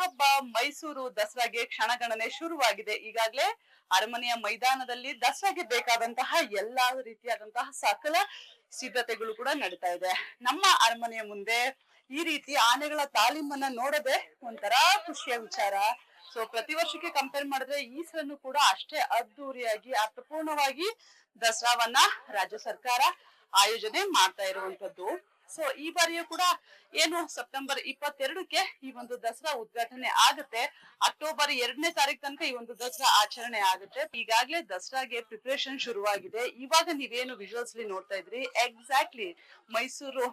ಹಬ್ಬ ಮೈಸೂರು ದಸರಾಗೆ ಕ್ಷಣಗಣನೆ ಶುರುವಾಗಿದೆ. ಈಗಾಗಲೇ ಅರಮನೆಯ ಮೈದಾನದಲ್ಲಿ ದಸರಾಗೆ ಬೇಕಾದಂತಹ ಎಲ್ಲಾ ರೀತಿಯಾದಂತಹ ಸಕಲ ಸಿದ್ಧತೆಗಳು ಕೂಡ ನಡೀತಾ ಇದೆ. ನಮ್ಮ ಅರಮನೆಯ ಮುಂದೆ ಈ ರೀತಿ ಆನೆಗಳ ತಾಲೀಮನ್ನ ನೋಡದೆ ಒಂಥರ ಖುಷಿಯ ವಿಚಾರ. ಸೊ ಪ್ರತಿ ವರ್ಷಕ್ಕೆ ಕಂಪೇರ್ ಮಾಡಿದ್ರೆ ಈ ಸಲನು ಕೂಡ ಅಷ್ಟೇ ಅದ್ದೂರಿಯಾಗಿ ಅರ್ಥಪೂರ್ಣವಾಗಿ ದಸರಾವನ್ನ ರಾಜ್ಯ ಸರ್ಕಾರ ಆಯೋಜನೆ ಮಾಡ್ತಾ ಇರುವಂತದ್ದು ಸೊ ಈ ಬಾರಿಯೂ ಕೂಡ ಏನು ಸೆಪ್ಟೆಂಬರ್ ಇಪ್ಪತ್ತೆರಡಕ್ಕೆ ಈ ಒಂದು ದಸರಾ ಉದ್ಘಾಟನೆ ಆಗುತ್ತೆ. ಅಕ್ಟೋಬರ್ ಎರಡನೇ ತಾರೀಕು ತನಕ ಈ ಒಂದು ದಸರಾ ಆಚರಣೆ ಆಗುತ್ತೆ. ಈಗಾಗಲೇ ದಸರಾಗೆ ಪ್ರಿಪರೇಷನ್ ಶುರುವಾಗಿದೆ. ಇವಾಗ ನೀವೇನು ವಿಜುವಲ್ಸ್ ನೋಡ್ತಾ ಇದ್ರಿ? ಎಕ್ಸಾಕ್ಟ್ಲಿ ಮೈಸೂರು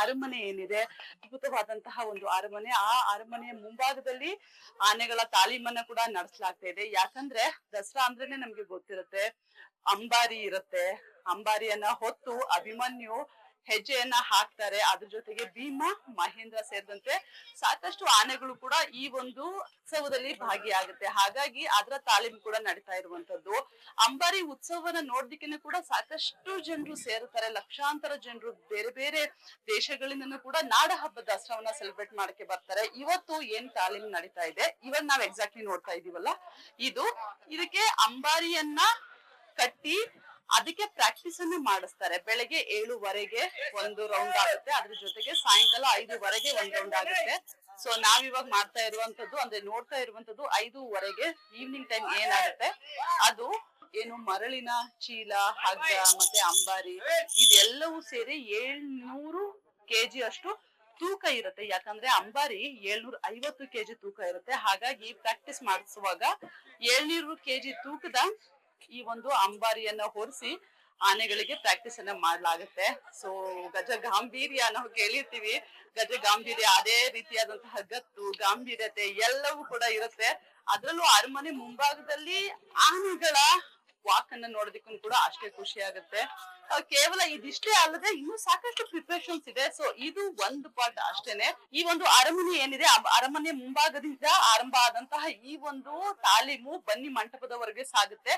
ಅರಮನೆ ಏನಿದೆ? ಅದ್ಭುತವಾದಂತಹ ಒಂದು ಅರಮನೆ. ಆ ಅರಮನೆಯ ಮುಂಭಾಗದಲ್ಲಿ ಆನೆಗಳ ತಾಲೀಮನ್ನ ಕೂಡ ನಡೆಸಲಾಗ್ತಾ ಇದೆ. ಯಾಕಂದ್ರೆ ದಸರಾ ಅಂದ್ರೇನೆ ನಮ್ಗೆ ಗೊತ್ತಿರುತ್ತೆ. ಅಂಬಾರಿ ಇರುತ್ತೆ. ಅಂಬಾರಿಯನ್ನ ಹೊತ್ತು ಅಭಿಮನ್ಯು ಹೆಜ್ಜೆಯನ್ನ ಹಾಕ್ತಾರೆ. ಅದ್ರ ಜೊತೆಗೆ ಭೀಮ, ಮಹೇಂದ್ರ ಸೇರಿದಂತೆ ಸಾಕಷ್ಟು ಆನೆಗಳು ಕೂಡ ಈ ಒಂದು ಉತ್ಸವದಲ್ಲಿ ಭಾಗಿಯಾಗುತ್ತೆ. ಹಾಗಾಗಿ ಅದರ ತಾಲೀಮು ಕೂಡ ನಡೀತಾ ಇರುವಂತದ್ದು ಅಂಬಾರಿ ಉತ್ಸವನ ನೋಡ್ಲಿಕ್ಕೆ ಕೂಡ ಸಾಕಷ್ಟು ಜನರು ಸೇರುತ್ತಾರೆ ಲಕ್ಷಾಂತರ ಜನರು ಬೇರೆ ಬೇರೆ ದೇಶಗಳಿಂದನೂ ಕೂಡ ನಾಡ ಹಬ್ಬ ದಸರಾವನ್ನ ಸೆಲೆಬ್ರೇಟ್ ಮಾಡಕ್ಕೆ ಬರ್ತಾರೆ. ಇವತ್ತು ಏನ್ ತಾಲೀಮು ನಡೀತಾ ಇದೆ? ಇವನ್ ನಾವ್ ಎಕ್ಸಾಕ್ಟ್ಲಿ ನೋಡ್ತಾ ಇದೀವಲ್ಲ. ಇದು ಇದಕ್ಕೆ ಅಂಬಾರಿಯನ್ನ ಕಟ್ಟಿ ಅದಕ್ಕೆ ಪ್ರಾಕ್ಟೀಸ್ ಅನ್ನ ಮಾಡಿಸ್ತಾರೆ. ಬೆಳಗ್ಗೆ ಏಳುವರೆಗೆ ಒಂದು ರೌಂಡ್ ಆಗುತ್ತೆ. ಅದ್ರ ಜೊತೆಗೆ ಸಾಯಂಕಾಲ ಐದುವರೆಗೆ ಒಂದ್ ರೌಂಡ್ ಆಗುತ್ತೆ. ಸೊ ನಾವ್ ಇವಾಗ ಮಾಡ್ತಾ ಇರುವಂತದ್ದು ಅಂದ್ರೆ ನೋಡ್ತಾ ಇರುವಂತದ್ದು ಐದುವರೆಗೆ ಈವ್ನಿಂಗ್ ಟೈಮ್ ಏನಾಗುತ್ತೆ? ಅದು ಏನು ಮರಳಿನ ಚೀಲ, ಹಗ್ಗ ಮತ್ತೆ ಅಂಬಾರಿ ಇದೆಲ್ಲವೂ ಸೇರಿ ಏಳ್ನೂರು ಕೆಜಿ ಅಷ್ಟು ತೂಕ ಇರುತ್ತೆ. ಯಾಕಂದ್ರೆ ಅಂಬಾರಿ ಏಳ್ನೂರ ಐವತ್ತು ಕೆಜಿ ತೂಕ ಇರುತ್ತೆ. ಹಾಗಾಗಿ ಪ್ರಾಕ್ಟೀಸ್ ಮಾಡಿಸುವಾಗ ಏಳ್ನೂರು ಕೆಜಿ ತೂಕದ ಈ ಒಂದು ಅಂಬಾರಿಯನ್ನ ಹೊರಿಸಿ ಆನೆಗಳಿಗೆ ಪ್ರಾಕ್ಟೀಸ್ ಅನ್ನ ಮಾಡಲಾಗುತ್ತೆ. ಸೊ ಗಜ ಗಾಂಭೀರ್ಯ ನಾವು ಕೇಳಿರ್ತೀವಿ. ಗಜ ಗಾಂಭೀರ್ಯ ಅದೇ ರೀತಿಯಾದಂತಹ ಗತ್ತು, ಗಾಂಭೀರ್ಯತೆ ಎಲ್ಲವೂ ಕೂಡ ಇರುತ್ತೆ. ಅದ್ರಲ್ಲೂ ಅರಮನೆ ಮುಂಭಾಗದಲ್ಲಿ ಆನೆಗಳ ವಾಕ್ ಅನ್ನ ನೋಡೋದಕ್ಕೂ ಕೂಡ ಅಷ್ಟೇ ಖುಷಿ ಆಗುತ್ತೆ. ಕೇವಲ ಇದಿಷ್ಟೇ ಅಲ್ಲದೆ ಇನ್ನು ಸಾಕಷ್ಟು ಪ್ರಿಪರೇಷನ್ಸ್ ಇದೆ. ಸೊ ಇದು ಒಂದು ಪಾರ್ಟ್ ಅಷ್ಟೇನೆ. ಈ ಒಂದು ಅರಮನೆ ಏನಿದೆ ಅರಮನೆ ಮುಂಭಾಗದಿಂದ ಆರಂಭ ಆದಂತಹ ಈ ಒಂದು ತಾಲೀಮು ಬನ್ನಿ ಮಂಟಪದವರೆಗೆ ಸಾಗುತ್ತೆ.